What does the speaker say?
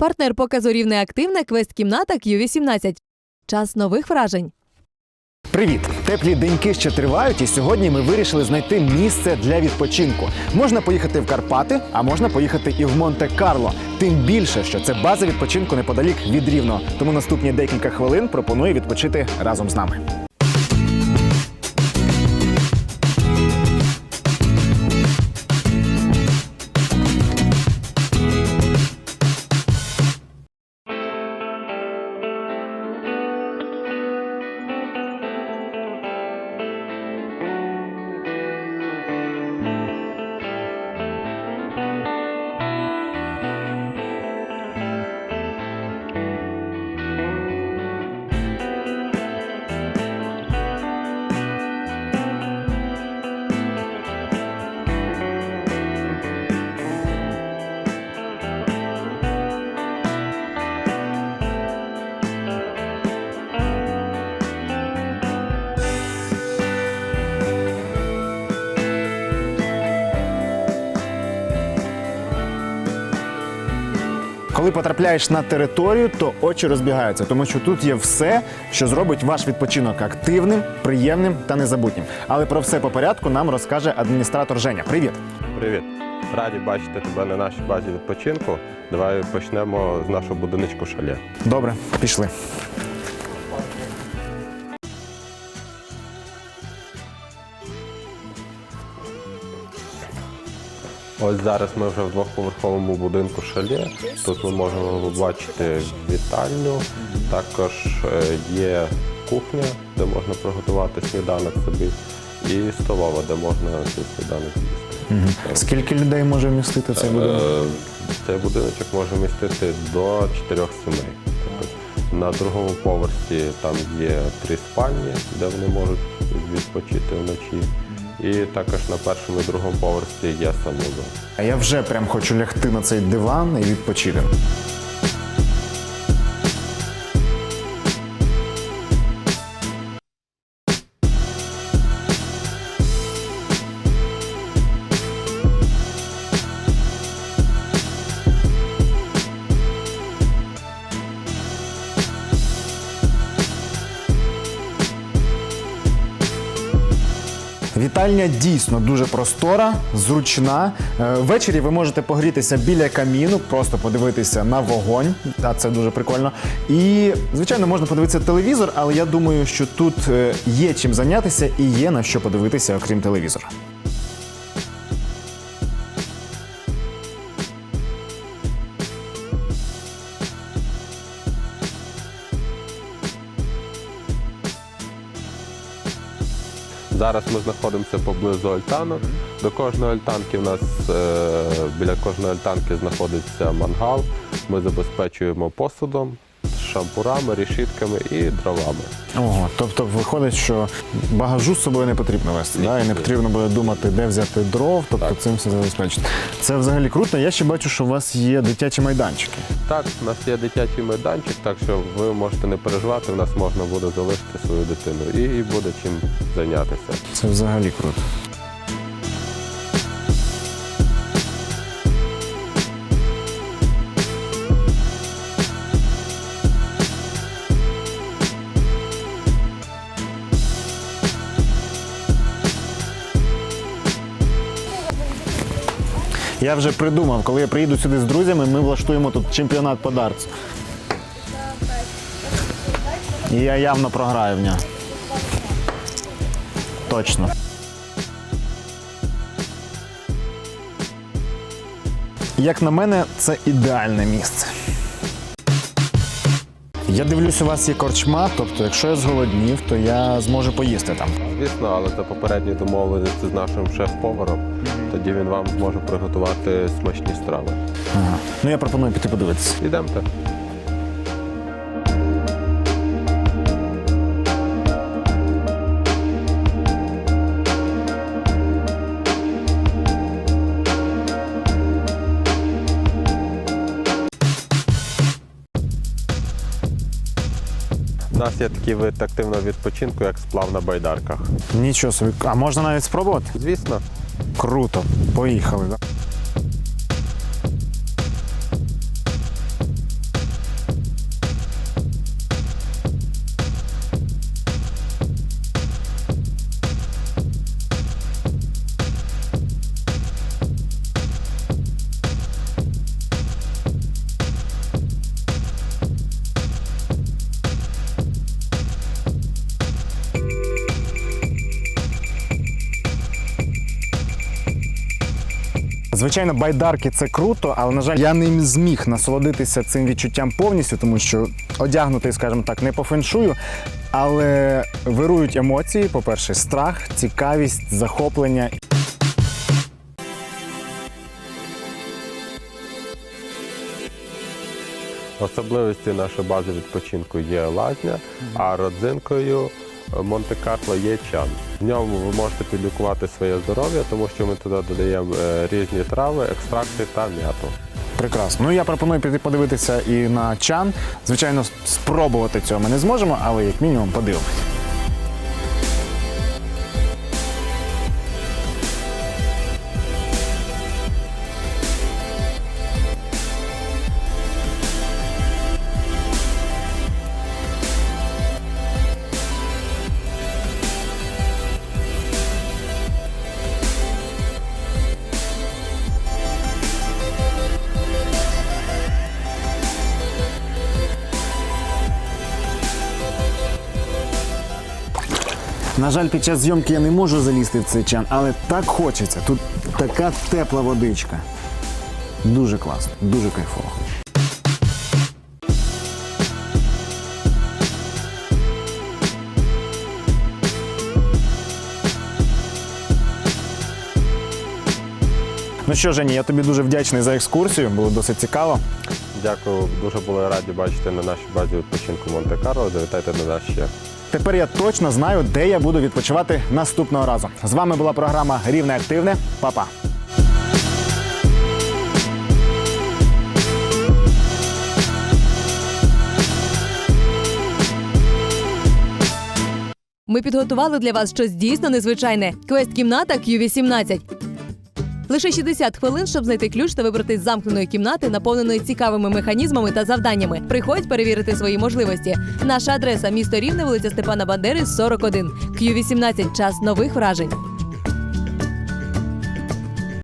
Партнер показу рівне активне квест-кімната Q18. Час нових вражень. Привіт! Теплі деньки ще тривають, і сьогодні ми вирішили знайти місце для відпочинку. Можна поїхати в Карпати, а можна поїхати і в Монте-Карло. Тим більше, що це база відпочинку неподалік від Рівного. Тому наступні декілька хвилин пропоную відпочити разом з нами. Коли потрапляєш на територію, то очі розбігаються, тому що тут є все, що зробить ваш відпочинок активним, приємним та незабутнім. Але про все по порядку нам розкаже адміністратор Женя. Привіт! Привіт! Раді бачити тебе на нашій базі відпочинку. Давай почнемо з нашого будиночку шале. Добре, пішли. Ось зараз ми вже в двохповерховому будинку шале. Тут ми можемо побачити вітальню. Також е, є кухня, де можна приготувати сніданок собі, і столова, де можна цей сніданок з'їсти. Скільки людей може вмістити цей будинок? Е, Цей будиночок може містити до чотирьох сімей. Тобто на другому поверсі там є три спальні, де вони можуть відпочити вночі. І також на першому і другому поверсі є санузел. А я вже прям хочу лягти на цей диван і відпочити. Вітальня дійсно дуже простора, зручна. Е, Ввечері ви можете погрітися біля каміну, просто подивитися на вогонь, а це дуже прикольно. І, звичайно, можна подивитися телевізор, але я думаю, що тут е, є чим зайнятися і є на що подивитися, окрім телевізора. Зараз ми знаходимося поблизу альтанок. До кожної альтанки в нас е, біля кожної альтанки знаходиться мангал. Ми забезпечуємо посудом, шампурами, решітками і дровами. Ого, тобто виходить, що багажу з собою не потрібно вести, Ні. да? і не потрібно буде думати, де взяти дров, тобто Так. цим все забезпечити. Це взагалі круто. Я ще бачу, що у вас є дитячі майданчики. Так, у нас є дитячий майданчик, так що ви можете не переживати, в нас можна буде залишити свою дитину і, і буде чим зайнятися. Це взагалі круто. Я вже придумав, коли я приїду сюди з друзями, ми влаштуємо тут чемпіонат по дартсу. І я явно програю в нього. Точно. Як на мене, це ідеальне місце. Я дивлюсь, у вас є корчма, тобто, якщо я зголоднів, то я зможу поїсти там. Звісно, але за попередні домовленості з нашим шеф-поваром, тоді він вам зможе приготувати смачні страви. Ага. Ну я пропоную піти подивитися. Ідемте. Нас є такий вид активного відпочинку, як сплав на байдарках. Нічого собі. А можна навіть спробувати? Звісно, Круто. Поїхали. Да? Звичайно, байдарки це круто, але на жаль, я не зміг насолодитися цим відчуттям повністю, тому що одягнутий, скажімо так, не по феншую. Але вирують емоції: по-перше, страх, цікавість, захоплення. Особливості нашої бази відпочинку є лазня, а родзинкою Монте-Карло є чан. В ньому ви можете підлікувати своє здоров'я, тому що ми туди додаємо е, різні трави, екстракти та м'яту. Прекрасно. Ну я пропоную піти подивитися і на чан. Звичайно, спробувати цього ми не зможемо, але як мінімум подивимось. На жаль, під час зйомки я не можу залізти в цей чан, але так хочеться. Тут така тепла водичка. Дуже класно, дуже кайфово. Ну що, Жені, я тобі дуже вдячний за екскурсію, було досить цікаво. Дякую, дуже були раді бачити на нашій базі відпочинку Монте-Карло. Завітайте до нас ще. Тепер я точно знаю, де я буду відпочивати наступного разу. З вами була програма Рівне Активне. Па-па! Ми підготували для вас щось дійсно незвичайне. Квест-кімната Q18. Лише 60 хвилин, щоб знайти ключ та вибратись з замкненої кімнати, наповненої цікавими механізмами та завданнями. Приходь перевірити свої можливості. Наша адреса місто Рівне, вулиця Степана Бандери, 41. Q18 час нових вражень.